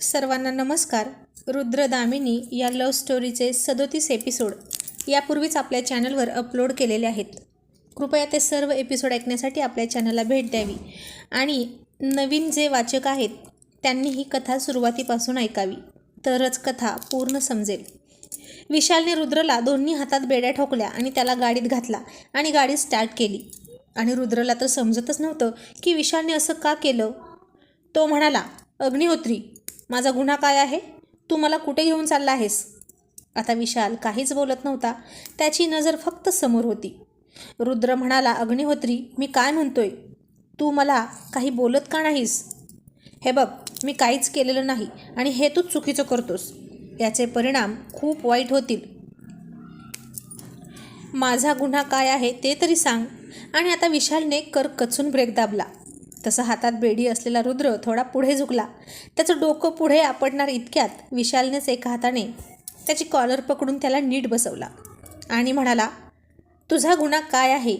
सर्वांना नमस्कार. रुद्रदामिनी या लव्ह स्टोरीचे सदोतीस एपिसोड यापूर्वीच आपल्या चॅनलवर अपलोड केलेले आहेत. कृपया ते सर्व एपिसोड ऐकण्यासाठी आपल्या चॅनलला भेट द्यावी आणि नवीन जे वाचक आहेत त्यांनी ही कथा सुरुवातीपासून ऐकावी. तरच कथा पूर्ण समजेल. विशालने रुद्रला दोन्ही हातात बेड्या ठोकल्या आणि त्याला गाडीत घातला आणि गाडी स्टार्ट केली. आणि रुद्रला तर समजतच नव्हतं की विशालने असं का केलं. तो म्हणाला अग्निहोत्री माझा गुन्हा काय आहे? तू मला कुठे घेऊन चालला आहेस? आता विशाल काहीच बोलत नव्हता. त्याची नजर फक्त समोर होती. रुद्र म्हणाला अग्निहोत्री मी काय म्हणतोय? तू मला काही बोलत का नाहीस? हे बघ मी काहीच केलेलं नाही आणि हे तू चुकीचं करतोस. याचे परिणाम खूप वाईट होतील. माझा गुन्हा काय आहे ते तरी सांग. आणि आता विशालने कर कचून ब्रेक दाबला. तसं हातात बेडी असलेला रुद्र थोडा पुढे झुकला. त्याचं डोकं पुढे आपटणार इतक्यात विशालनेच एका हाताने त्याची कॉलर पकडून त्याला नीट बसवला आणि म्हणाला तुझा गुन्हा काय आहे?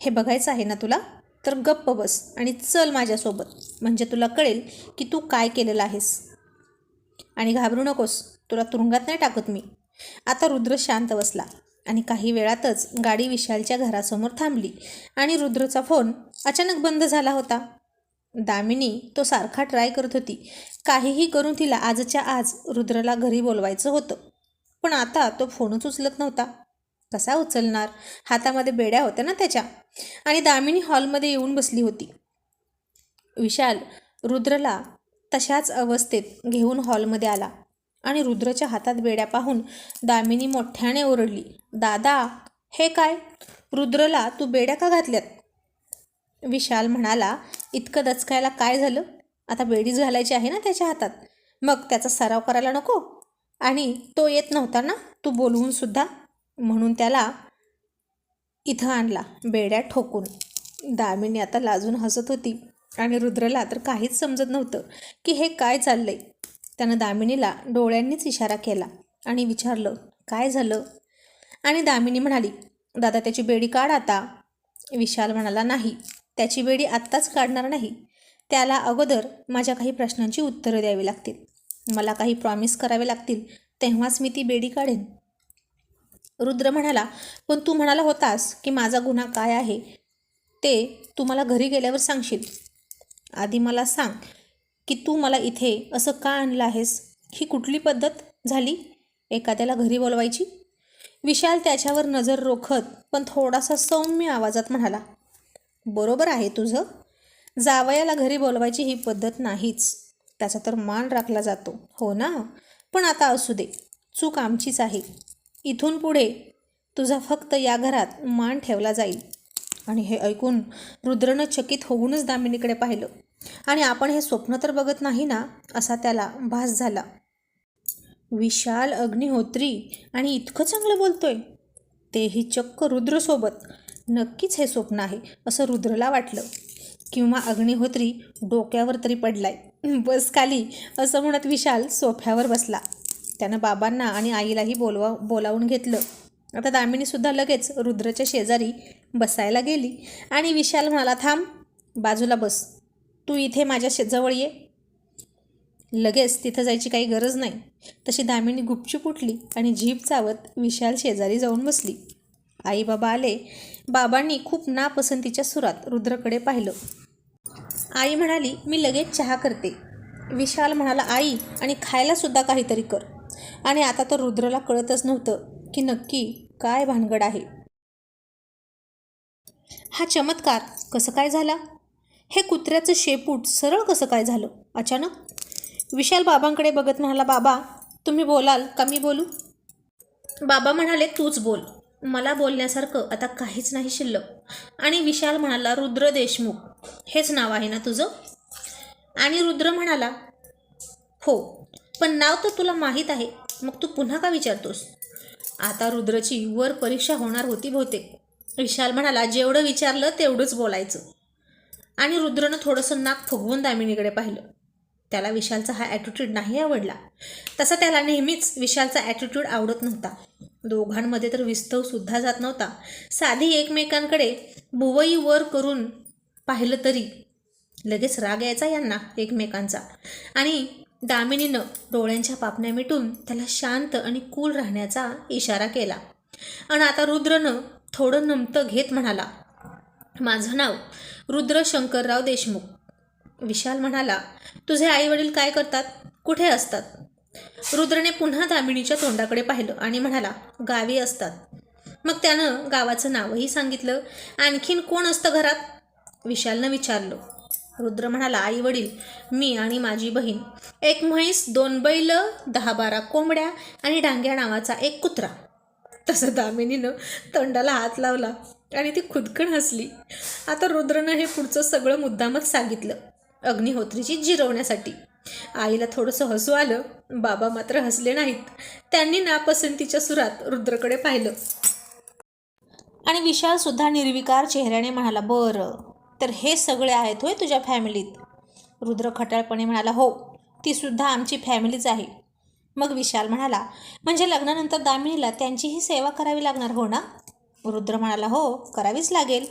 हे बघायचं आहे ना तुला? तर गप्प बस आणि चल माझ्यासोबत. म्हणजे तुला कळेल की तू काय केलेलं आहेस. आणि घाबरू नकोस. तुला तुरुंगात नाही टाकत मी. आता रुद्र शांत बसला आणि काही वेळातच गाडी विशालच्या घरासमोर थांबली आणि रुद्रचा फोन अचानक बंद झाला होता. दामिनी तो सारखा ट्राय करत होती. काहीही करून तिला आजच्या आज रुद्रला घरी बोलवायचं होतं. पण आता तो फोनच उचलत नव्हता. कसा उचलणार? हातामध्ये बेड्या होत्या ना त्याच्या. आणि दामिनी हॉलमध्ये येऊन बसली होती. विशाल रुद्रला तशाच अवस्थेत घेऊन हॉलमध्ये आला. आणि रुद्रच्या हातात बेड्या पाहून दामिनी मोठ्याने ओरडली. दादा हे काय? रुद्रला तू बेड्या का घातल्यात? विशाल म्हणाला इतकं दचकायला काय झालं? आता बेडीज घालायची आहे ना त्याच्या हातात. मग त्याचा सराव करायला नको? आणि तो येत नव्हता ना? तू बोलवून सुद्धा? म्हणून त्याला इथं आणला बेड्या ठोकून. दामिनी आता लाजून हसत होती आणि रुद्रला तर काहीच समजत नव्हतं की हे काय चाललंय. त्यानं दामिनीला डोळ्यांनीच इशारा केला आणि विचारलं काय झालं? आणि दामिनी म्हणाली दादा त्याची बेडी काढ आता. विशाल म्हणाला नाही. त्याची बेडी आत्ताच काढणार नाही. त्याला अगोदर माझ्या काही प्रश्नांची उत्तरं द्यावी लागतील. मला काही प्रॉमिस करावे लागतील तेव्हाच मी ती बेडी काढेन. रुद्र म्हणाला पण तू म्हणाला होतास की माझा गुन्हा काय आहे? ते तू मला घरी गेल्यावर सांगशील. आधी मला सांग की तू मला इथे असं का आणलं आहेस? ही कुठली पद्धत झाली? एखाद्याला घरी बोलवायची? विशाल त्याच्यावर नजर रोखत पण थोडासा सौम्य आवाजात म्हणाला बरोबर आहे तुझं? जावयाला घरी बोलवायची ही पद्धत नाहीच. त्याचा तर मान राखला जातो. हो ना? पण आता असू दे. चूक आमचीच आहे. इथून पुढे तुझा फक्त या घरात मान ठेवला जाईल. आणि हे ऐकून रुद्रनं चकित होऊनच दामिनीकडे पाहिलं. आणि आपण हे स्वप्न तर बघत नाही ना? असा त्याला भास झाला. विशाल अग्निहोत्री आणि इतकं चांगलं बोलतोय. तेही चक्क रुद्रसोबत. नक्कीच हे स्वप्न आहे असं रुद्रला वाटलं. किंवा अग्निहोत्री डोक्यावर तरी पडलाय. बस खाली असं म्हणत विशाल सोफ्यावर बसला. त्यानं बाबांना आणि आईलाही बोलवा बोलावून घेतलं. आता दामिनीसुद्धा लगेच रुद्रच्या शेजारी बसायला गेली आणि विशाल म्हणाला थांब बाजूला बस. तू इथे माझ्या शेजवळ ये. लगेच तिथं जायची काही गरज नाही. तशी दामिनी गुपचूप उठली आणि झीप चावत विशाल शेजारी जाऊन बसली. आई बाबा आले बाबांनी खूप नापसंतीच्या सुरात रुद्रकडे पाहिलं. आई म्हणाली मी लगेच चहा करते. विशाल म्हणाला आई आणि खायलासुद्धा काहीतरी कर. आणि आता तर रुद्रला कळतच नव्हतं की नक्की काय भानगड आहे. हा चमत्कार कसं काय झाला? हे कुत्र्याचं शेपूट सरळ कसं काय झालं? अचानक? विशाल बाबांकडे बघत म्हणाला बाबा तुम्ही बोलाल का मी बोलू? बाबा म्हणाले तूच बोल. मला बोलण्यासारखं आता काहीच नाही शिल्लक. आणि विशाल म्हणाला रुद्र देशमुख हेच नाव आहे ना तुझं? आणि रुद्र म्हणाला हो पण नाव तर तुला माहीत आहे मग तू पुन्हा का विचारतोस? आता रुद्रची वर परीक्षा होणार होती बहुतेक. विशाल म्हणाला जेवढं विचारलं तेवढंच बोलायचं. आणि रुद्रनं थोडंसं नाक फुगवून दामिनीकडे पाहिलं. त्याला विशालचा हा ॲटिट्यूड नाही आवडला. तसा त्याला नेहमीच विशालचा ॲटिट्यूड आवडत नव्हता. दोघांमध्ये तर विस्तवसुद्धा जात नव्हता. साधी एकमेकांकडे भुवई वर करून पाहिलं तरी लगेच राग यायचा यांना एकमेकांचा. आणि दामिनीनं डोळ्यांच्या पापण्या मिटून त्याला शांत आणि कूल राहण्याचा इशारा केला. आणि आता रुद्रनं थोडं नमतं घेत म्हणाला माझं नाव रुद्र शंकरराव देशमुख. विशाल म्हणाला तुझे आई वडील काय करतात? कुठे असतात? रुद्रने पुन्हा दामिनीच्या तोंडाकडे पाहिलं आणि म्हणाला गावी असतात. मग त्यानं गावाचं नावही सांगितलं आणखीन कोण असतं घरात? विशालनं विचारलं. रुद्र म्हणाला आई वडील मी आणि माझी बहीण एक म्हैस दोन बैल दहा बारा कोंबड्या आणि डांग्या नावाचा एक कुत्रा. तसं दामिनीनं तोंडाला हात लावला आणि ती खुदकण हसली. आता रुद्रनं हे पुढचं सगळं मुद्दामच सांगितलं. अग्निहोत्रीची जिरवण्यासाठी. आईला थोडंसं हसू आलं. बाबा मात्र हसले नाहीत. त्यांनी नापसंतीच्या सुरात रुद्रकडे पाहिलं. आणि विशाल सुद्धा निर्विकार चेहऱ्याने म्हणाला बरं तर हे सगळे आहेत होय तुझ्या फॅमिलीत? रुद्र खटाळपणे म्हणाला हो ती सुद्धा आमची फॅमिलीच आहे. मग विशाल म्हणाला म्हणजे लग्नानंतर दामिनीला त्यांचीही सेवा करावी लागणार हो ना? रुद्र म्हणाला हो करावीच लागेल.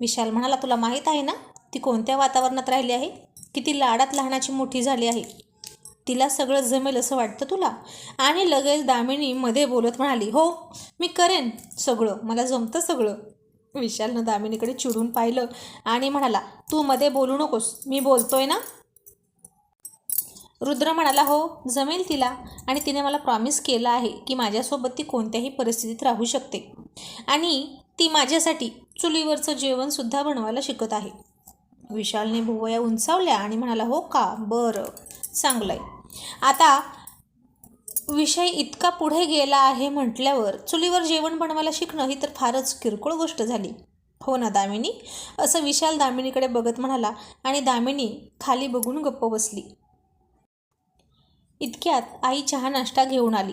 विशाल म्हणाला तुला माहीत आहे ना ती कोणत्या वातावरणात राहिली आहे? किती लाडात लहानाची मोठी झाली आहे? तिला सगळं जमेल असं वाटतं तुला? आणि लगेच दामिनी मध्ये बोलत म्हणाली हो मी करेन सगळं मला जमतं सगळं. विशालनं दामिनीकडे चिडून पाहिलं आणि म्हणाला तू मध्ये बोलू नकोस मी बोलतोय ना? रुद्र म्हणाला हो जमेल तिला आणि तिने मला प्रॉमिस केलं आहे की माझ्यासोबत ती कोणत्याही परिस्थितीत राहू शकते आणि ती माझ्यासाठी चुलीवरचं जेवणसुद्धा बनवायला शिकत आहे. विशालने भुवया उंचावल्या आणि म्हणाला हो का? बरं. चांगलं आहे आता विषय इतका पुढे गेला आहे म्हटल्यावर चुलीवर जेवण बनवायला शिकणं ही तर फारच किरकोळ गोष्ट झाली. हो ना दामिनी. असं विशाल दामिनीकडे बघत म्हणाला आणि दामिनी खाली बघून गप्प बसली. इतक्यात आई चहा नाश्ता घेऊन आली.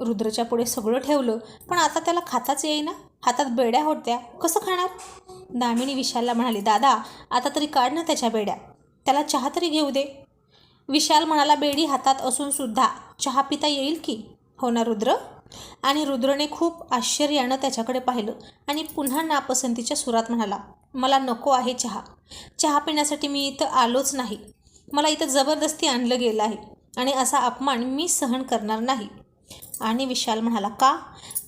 रुद्रच्या पुढे सगळं ठेवलं पण आता त्याला खाताच येईना. हातात बेड्या होत्या. कसं खाणार? दामिनी विशालला म्हणाली दादा आता तरी काढ ना त्याच्या बेड्या. त्याला चहा तरी घेऊ दे. विशाल म्हणाला बेडी हातात असून सुद्धा चहा पिता येईल की? हो ना रुद्र. आणि रुद्रने खूप आश्चर्यानं त्याच्याकडे पाहिलं आणि पुन्हा नापसंतीच्या सुरात म्हणाला मला नको आहे चहा. चहा पिण्यासाठी मी इथं आलोच नाही. मला इथं जबरदस्ती आणलं गेलं आहे आणि असा अपमान मी सहन करणार नाही. आणि विशाल म्हणाला का?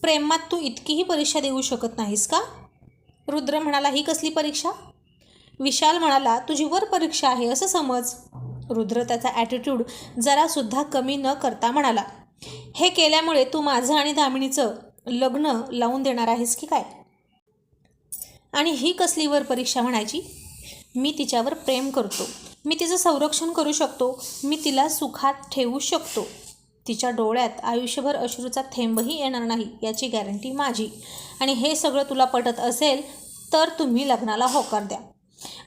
प्रेमात तू इतकीही परीक्षा देऊ शकत नाहीस का? रुद्र म्हणाला ही कसली परीक्षा? विशाल म्हणाला तुझी वर परीक्षा आहे असं समज. रुद्र त्याचा ॲटिट्यूड जरासुद्धा कमी न करता म्हणाला हे केल्यामुळे तू माझं आणि दामिनीचं लग्न लावून देणार आहेस की काय? आणि ही कसली वर परीक्षा म्हणायची? मी तिच्यावर प्रेम करतो. मी तिचं संरक्षण करू शकतो. मी तिला सुखात ठेवू शकतो. तिच्या डोळ्यात आयुष्यभर अश्रूचा थेंबही येणार नाही याची गॅरंटी माझी. आणि हे सगळं तुला पटत असेल तर तुम्ही लग्नाला होकार द्या.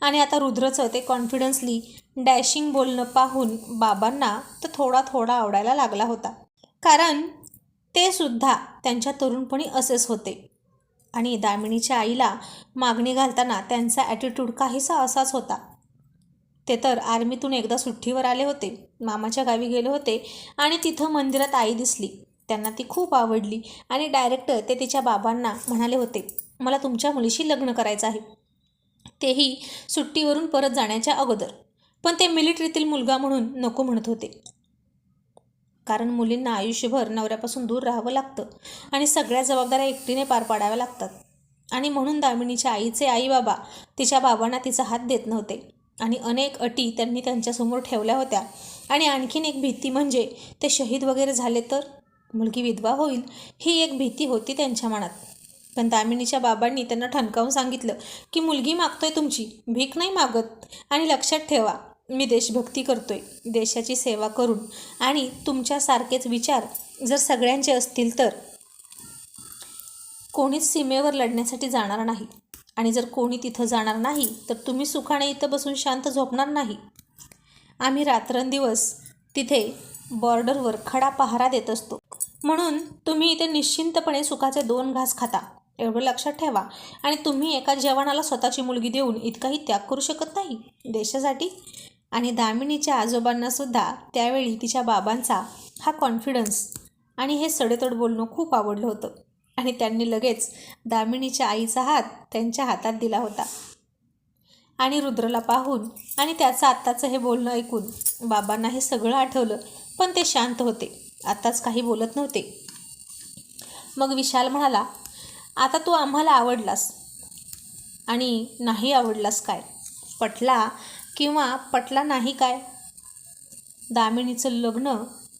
आणि आता रुद्रचं ते कॉन्फिडन्सली डॅशिंग बोलणं पाहून बाबांना तर थोडा थोडा आवडायला लागला होता. कारण ते सुद्धा त्यांच्या तरुणपणी असेच होते. आणि दामिनीच्या आईला मागणी घालताना त्यांचा ॲटिट्यूड काहीसा असाच होता. ते तर आर्मीतून एकदा सुट्टीवर आले होते. मामाच्या गावी गेले होते आणि तिथं मंदिरात आई दिसली. त्यांना ती खूप आवडली आणि डायरेक्ट ते तिच्या बाबांना म्हणाले होते मला तुमच्या मुलीशी लग्न करायचं आहे. तेही सुट्टीवरून परत जाण्याच्या अगोदर. पण ते मिलिटरीतील मुलगा म्हणून नको म्हणत होते. कारण मुलींना आयुष्यभर नवऱ्यापासून दूर राहावं लागतं आणि सगळ्या जबाबदाऱ्या एकटीने पार पाडाव्या लागतात. आणि म्हणून दामिनीच्या आईचे आई बाबा तिच्या बाबांना तिचा हात देत नव्हते. आणि अनेक अटी त्यांनी त्यांच्यासमोर ठेवल्या होत्या. आणि आणखीन एक भीती म्हणजे ते शहीद वगैरे झाले तर मुलगी विधवा होईल ही एक भीती होती त्यांच्या मनात. पण दामिनीच्या बाबांनी त्यांना ठणकावून सांगितलं की मुलगी मागतोय तुमची भीक नाही मागत. आणि लक्षात ठेवा मी देशभक्ती करतोय. देशाची सेवा करून आणि तुमच्यासारखेच विचार जर सगळ्यांचे असतील तर. कोणीच सीमेवर लढण्यासाठी जाणार नाही. आणि जर कोणी तिथं जाणार नाही तर तुम्ही सुखाने इथं बसून शांत झोपणार नाही. आम्ही रात्रंदिवस तिथे बॉर्डरवर खडा पहारा देत असतो. म्हणून तुम्ही इथे निश्चिंतपणे सुखाचे दोन घास खाता. एवढं लक्षात ठेवा. आणि तुम्ही एका जवानाला स्वतःची मुलगी देऊन इतकाही त्याग करू शकत नाही. देशासाठी? आणि दामिनीच्या आजोबांनासुद्धा त्यावेळी तिच्या बाबांचा हा कॉन्फिडन्स आणि हे सडेतोड बोलणं खूप आवडलं होतं. आणि त्यांनी लगेच दामिनीच्या आईचा हात त्यांच्या हातात दिला होता. आणि रुद्रला पाहून आणि त्याचं आत्ताचं हे बोलणं ऐकून बाबांना हे सगळं आठवलं पण ते शांत होते. आत्ताच काही बोलत नव्हते. मग विशाल म्हणाला आता तू आम्हाला आवडलास आणि नाही आवडलास काय? पटला किंवा पटला नाही काय? दामिनीचं लग्न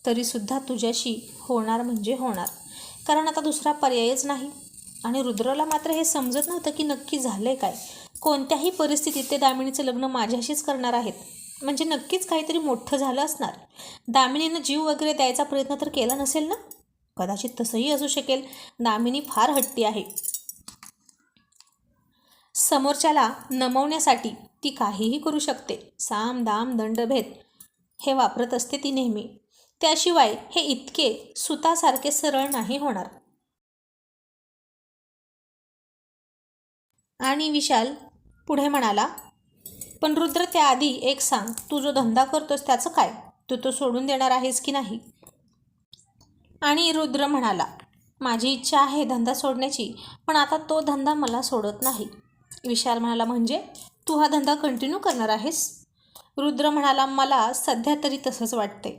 तरीसुद्धा तुझ्याशी होणार म्हणजे होणार. कारण आता दुसरा पर्यायच नाही. आणि रुद्रला मात्र हे समजत नव्हतं की नक्की झालं आहे काय. कोणत्याही परिस्थितीत ते दामिनीचं लग्न माझ्याशीच करणार आहेत. म्हणजे नक्कीच काहीतरी मोठं झालं असणार. दामिनीनं जीव वगैरे द्यायचा प्रयत्न तर केला नसेल ना? कदाचित तसंही असू शकेल. दामिनी फार हट्टी आहे. समोरच्याला नमवण्यासाठी ती काहीही करू शकते. साम दाम दंडभेद हे वापरत असते ती नेहमी. त्याशिवाय हे इतके सुतासारखे सरळ नाही होणार. आणि विशाल पुढे म्हणाला पण रुद्र त्याआधी एक सांग तू जो धंदा करतोस त्याचं काय? तू तो सोडून देणार आहेस की नाही? आणि रुद्र म्हणाला माझी इच्छा आहे धंदा सोडण्याची पण आता तो धंदा मला सोडत नाही. विशाल म्हणाला म्हणजे? तू हा धंदा कंटिन्यू करणार आहेस? रुद्र म्हणाला मला सध्या तरी तसंच वाटते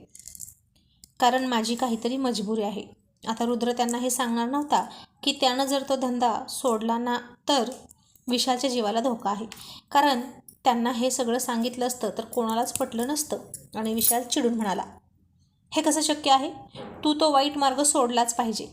कारण माझी काहीतरी मजबुरी आहे. आता रुद्र त्यांना हे सांगणार नव्हता की त्यानं जर तो धंदा सोडला ना तर विशालच्या जीवाला धोका आहे. कारण त्यांना हे सगळं सांगितलं असतं तर कोणालाच पटलं नसतं आणि विशाल चिडून म्हणाला हे कसं शक्य आहे? तू तो वाईट मार्ग सोडलाच पाहिजे.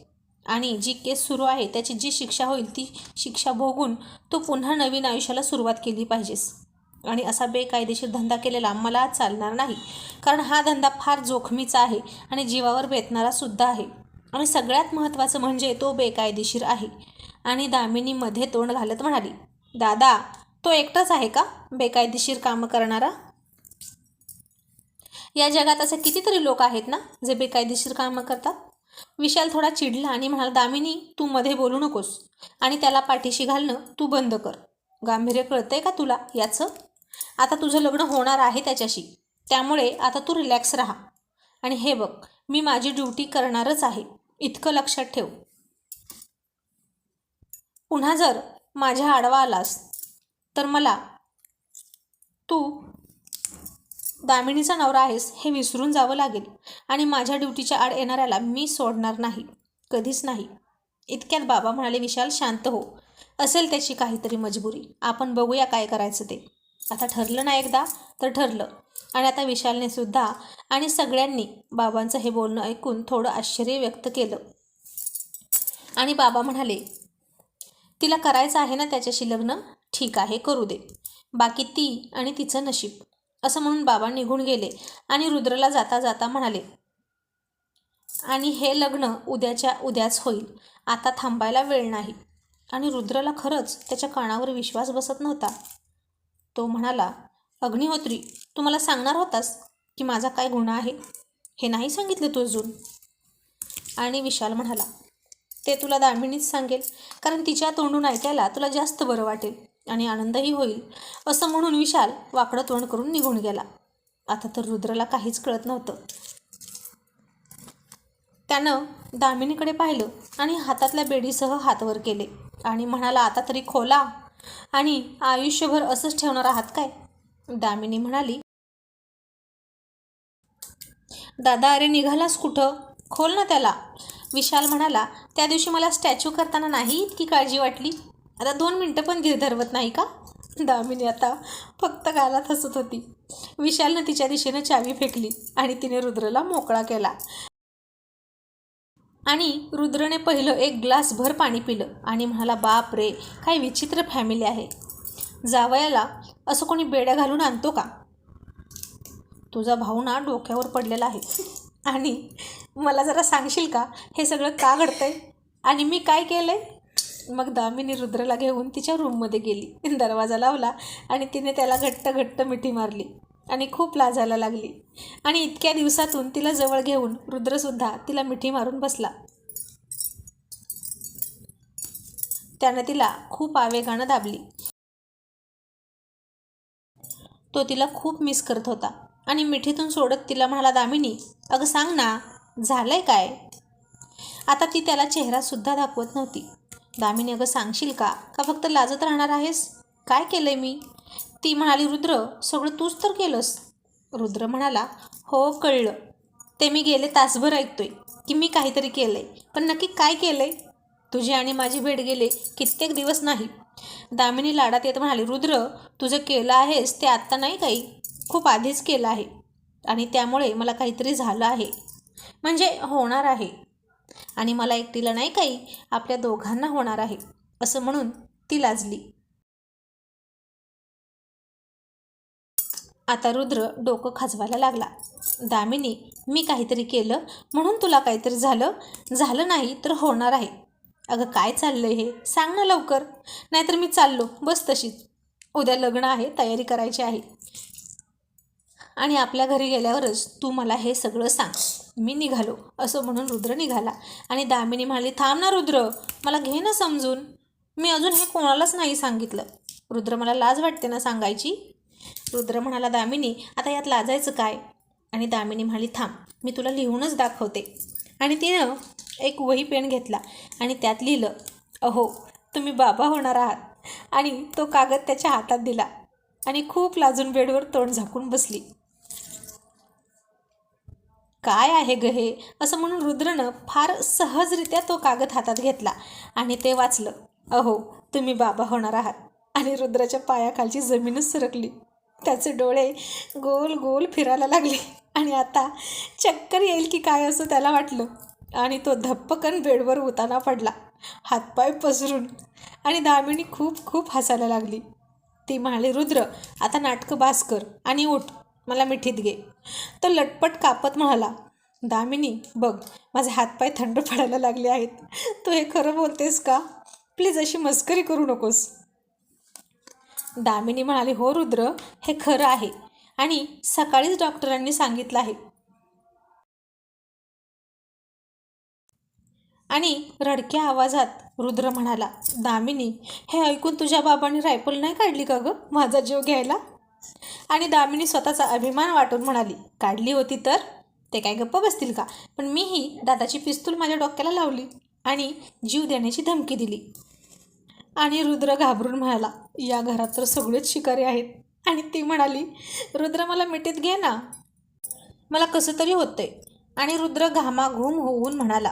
आणि जी केस सुरू आहे त्याची जी शिक्षा होईल ती शिक्षा भोगून तू पुन्हा नवीन आयुष्याला सुरुवात केली पाहिजेस. आणि असा बेकायदेशीर धंदा केलेला मला चालणार नाही. कारण हा धंदा फार जोखमीचा आहे आणि जीवावर बेतणारा सुद्धा आहे. आणि सगळ्यात महत्त्वाचं म्हणजे तो बेकायदेशीर आहे. आणि दामिनीमध्ये तोंड घालत म्हणाली दादा तो एकटाच आहे का बेकायदेशीर कामं करणारा? या जगात असे कितीतरी लोक आहेत ना जे बेकायदेशीर कामं करतात विशाल थोडा चिडला आणि म्हणाला दामिनी तू मध्ये बोलू नकोस आणि त्याला पाठीशी घालणं तू बंद कर. गांभीर्य कळतंय का तुला याचं? आता तुझं लग्न होणार आहे त्याच्याशी. त्यामुळे आता तू रिलॅक्स राहा. आणि हे बघ मी माझी ड्युटी करणारच आहे. इतकं लक्षात ठेव. पुन्हा जर माझ्या आडवा आलास तर मला तू दामिनीचा नवरा आहेस हे विसरून जावं लागेल. आणि माझ्या ड्युटीच्या आड येणाऱ्याला मी सोडणार नाही. कधीच नाही. इतक्यात बाबा म्हणाले विशाल शांत हो. असेल त्याची काहीतरी मजबुरी. आपण बघूया काय करायचं ते. आता ठरलं ना एकदा? तर ठरलं. आणि आता विशालने सुद्धा आणि सगळ्यांनी बाबांचं हे बोलणं ऐकून थोडं आश्चर्य व्यक्त केलं. आणि बाबा म्हणाले तिला करायचं आहे ना त्याच्याशी लग्न? ठीक आहे करू दे. बाकी ती आणि तिचं नशीब. असं म्हणून बाबा निघून गेले आणि रुद्रला जाता जाता म्हणाले आणि हे लग्न उद्याच्या उद्याच होईल. आता थांबायला वेळ नाही. आणि रुद्रला खरंच त्याच्या कानावर विश्वास बसत नव्हता. तो म्हणाला अग्निहोत्री तू मला सांगणार होतास की माझा काय गुन्हा आहे? हे नाही सांगितलं तू अजून? आणि विशाल म्हणाला ते तुला दामिनीच सांगेल कारण तिच्या तोंडून ऐकायला तुला जास्त बरं वाटेल आणि आनंदही होईल. असं म्हणून विशाल वाकडं तोंड करून निघून गेला. आता तर रुद्रला काहीच कळत नव्हतं. त्यानं दामिनीकडे पाहिलं आणि हातातल्या बेडीसह हातवर केले आणि म्हणाला आता तरी खोला आणि आयुष्यभर असंच ठेवणार आहात काय? दामिनी म्हणाली. दादा अरे निघालास कुठं? खोल ना त्याला. विशाल म्हणाला त्या दिवशी मला स्टॅच्यू करताना नाही इतकी काळजी वाटली. आता दोन मिनटं पण धीर धरवत नाही का? दामिनी आता फक्त गालात हसत होती. विशालनं तिच्या दिशेनं चावी फेकली आणि तिने रुद्रला मोकळा केला. आणि रुद्रने पहिलं एक ग्लासभर पाणी पिलं आणि म्हणाला बाप रे काय विचित्र फॅमिली आहे. जावयाला असं कोणी बेड्या घालून आणतो का? तुझा भाऊ ना डोक्यावर पडलेला आहे. आणि मला जरा सांगशील का? हे सगळं का घडतंय? आणि मी काय केलं आहे मग दामिनी रुद्रला घेऊन तिच्या रूममध्ये गेली. दरवाजा लावला आणि तिने त्याला घट्ट घट्ट मिठी मारली. आणि खूप लाजायला लागली. आणि इतक्या दिवसातून तिला जवळ घेऊन रुद्रसुद्धा तिला मिठी मारून बसला. त्यानं तिला खूप आवेगानं दाबली. तो तिला खूप मिस करत होता. आणि मिठीतून सोडत तिला म्हणाला दामिनी अगं सांग ना झालंय काय? आता ती त्याला चेहरासुद्धा दाखवत नव्हती. दामिनी अगं सांगशील का? का फक्त लाजत राहणार आहेस? काय केलंय मी? ती म्हणाली रुद्र सगळं तूच तर केलंस. रुद्र म्हणाला हो कळलं. ते मी गेले तासभर ऐकतोय की मी काहीतरी केलंय. पण नक्की काय केलंय? तुझी आणि माझी भेट गेले कित्येक दिवस नाही. दामिनी लाडात येत म्हणाली रुद्र तुझं केलं आहेस ते आत्ता नाही काही. खूप आधीच केलं आहे. आणि त्यामुळे मला काहीतरी झालं आहे. म्हणजे होणार आहे. आणि मला एकटीला नाही काही. आपल्या दोघांना होणार आहे. असं म्हणून ती लाजली. आता रुद्र डोकं खाजवायला लागला. दामिनी मी काहीतरी केलं म्हणून तुला काहीतरी झालं? झालं नाही तर होणार आहे. अगं काय चाललंय हे? सांग ना लवकर. नाहीतर मी चाललो. बस तशीच. उद्या लग्न आहे तयारी करायची आहे. आणि आपल्या घरी गेल्यावरच तू मला हे सगळं सांग. मी निघालो. असं म्हणून रुद्र निघाला. आणि दामिनी म्हणाली थांब ना रुद्र. मला घे ना समजून. मी अजून हे कोणालाच नाही सांगितलं. रुद्र मला लाज वाटते ना सांगायची? रुद्र म्हणाला दामिनी आता यात लाजायचं काय? आणि दामिनी म्हणाली थांब मी तुला लिहूनच दाखवते. आणि तिनं एक वही पेन घेतला आणि त्यात लिहिलं अहो तुम्ही बाबा होणार आहात. आणि तो कागद त्याच्या हातात दिला आणि खूप लाजून बेडवर तोंड झाकून बसली. काय आहे ग हे? असं म्हणून रुद्रनं फार सहजरित्या तो कागद हातात घेतला आणि ते वाचलं अहो तुम्ही बाबा होणार आहात. आणि रुद्राच्या पायाखालची जमीनच सरकली. त्याचे डोळे गोल गोल फिरायला लागले. आणि आता चक्कर येईल की काय असं त्याला वाटलं. आणि तो धप्पकन बेडवर उताना पडला. हातपाय पसरून. आणि दामिनी खूप खूप हसायला लागली. ती म्हणाली रुद्र आता नाटकं बास कर आणि उठ. मला मिठीत घे. तो लटपट कापत म्हणाला दामिनी बघ माझे हातपाय थंड पडायला लागले आहेत. तू हे खरं बोलतेस का? प्लीज अशी मस्करी करू नकोस. दामिनी म्हणाली हो रुद्र हे खरं आहे. आणि सकाळीच डॉक्टरांनी सांगितलं आहे. आणि रडक्या आवाजात रुद्र म्हणाला दामिनी हे ऐकून तुझ्या बाबांनी रायफल नाही काढली का गं? माझा जीव घ्यायला? आणि दामिनी स्वतःचा अभिमान वाटून म्हणाली काढली होती तर? ते काय गप्प बसतील का? पण मीही दादाची पिस्तूल माझ्या डोक्याला लावली आणि जीव देण्याची धमकी दिली. आणि रुद्र घाबरून म्हणाला या घरात तर सगळेच शिकारी आहेत. आणि ती म्हणाली रुद्र मला मिठीत घे ना. मला कसं तरी होतंय. आणि रुद्र घामाघूम होऊन म्हणाला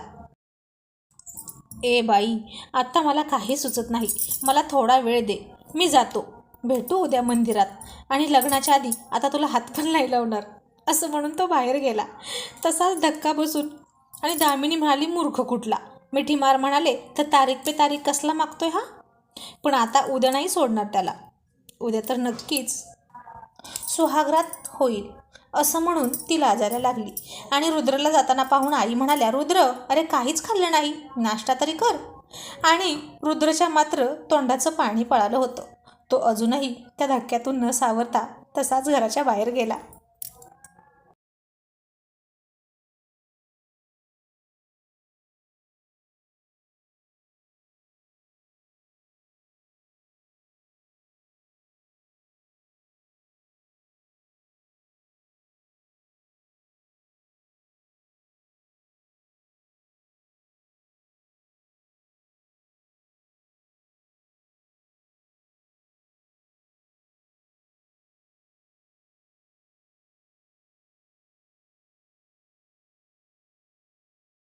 ए बाई आत्ता मला काही सुचत नाही. मला थोडा वेळ दे. मी जातो. भेटू उद्या मंदिरात. आणि लग्नाच्या आधी आता तुला हात पण नाही लावणार. असं म्हणून तो बाहेर गेला. तसाच धक्का बसून आणि दामिनी म्हणाली मूर्ख कुठला. मिठी मार म्हणाले तर तारीख पे तारीख कसला मागतोय हा? पण आता उद्या नाही सोडणार त्याला. उद्या तर नक्कीच सुहागरात होईल असं म्हणून ती लाजायला लागली. आणि रुद्रला जाताना पाहून आई म्हणाल्या रुद्र अरे काहीच खाल्लं नाही नाश्ता तरी कर. आणि रुद्रच्या मात्र तोंडाचं पाणी पळालं होतं. तो अजूनही त्या धक्क्यातून न सावरता तसाच घराच्या बाहेर गेला.